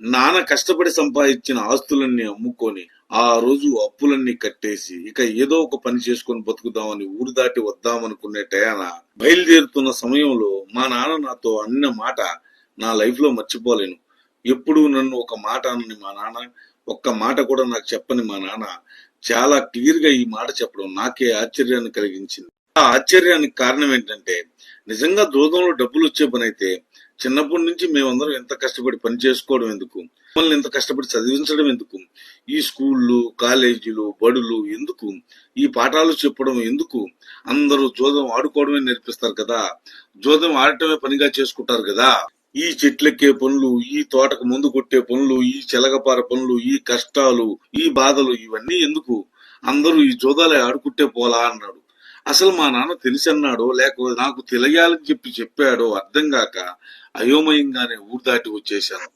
నాన్న కష్టపడి సంపాదించిన ఆస్తులన్నీ అమ్ముకొని ఆ రోజు అప్పులన్నీ కట్టేసి ఇక ఏదో ఒక పని చేసుకొని బతుకుదామని ఊరు దాటి వద్దామనుకునే టయాన బయలుదేరుతున్న సమయంలో మా నాన్న నాతో అన్న మాట నా లైఫ్లో మర్చిపోలేను. ఎప్పుడు నన్ను ఒక మాట అనని మా నాన్న ఒక్క మాట కూడా నాకు చెప్పని మా నాన్న చాలా క్లియర్గా ఈ మాట చెప్పడం నాకే ఆశ్చర్యాన్ని కలిగించింది. ఆ ఆశ్చర్యానికి కారణం ఏంటంటే నిజంగా దూరంలో డబ్బులు వచ్చే పని అయితే చిన్నప్పటి నుంచి మేమందరం ఎంత కష్టపడి పని చేసుకోవడం ఎందుకు? మమ్మల్ని ఎంత కష్టపడి చదివించడం ఎందుకు? ఈ స్కూళ్ళు కాలేజీలు బడులు ఎందుకు? ఈ పాఠాలు చెప్పడం ఎందుకు? అందరూ జోదం ఆడుకోవడమే నేర్పిస్తారు కదా? జోదం ఆడటమే పనిగా చేసుకుంటారు కదా? ఈ చెట్లెక్కే పనులు ఈ తోటకు ముందు కొట్టే పనులు ఈ చెలగపార పనులు ఈ కష్టాలు ఈ బాధలు ఇవన్నీ ఎందుకు? అందరూ ఈ జోదాలే ఆడుకుంటే పోలా అన్నాడు. అసలు మా నాన్న తెలిసి అన్నాడో లేక నాకు తెలియాలని చెప్పి చెప్పాడో అర్థం కాక అయోమయంగానే ఊరు దాటి వచ్చేశాను.